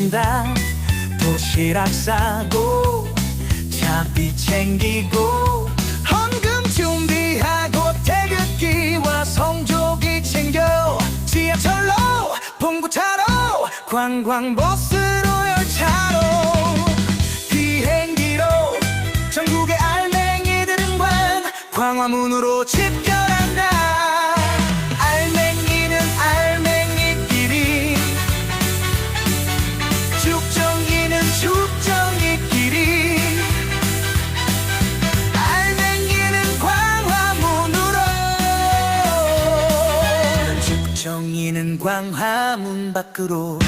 간다. 도시락 싸고 차비 챙기고 헌금 준비하고 태극기와 성조기 챙겨. 지하철로 봉구차로 관광버스로 열차로 비행기로 전국의 알맹이들은 광 광화문으로 집결한다 정이는 광화문 밖으로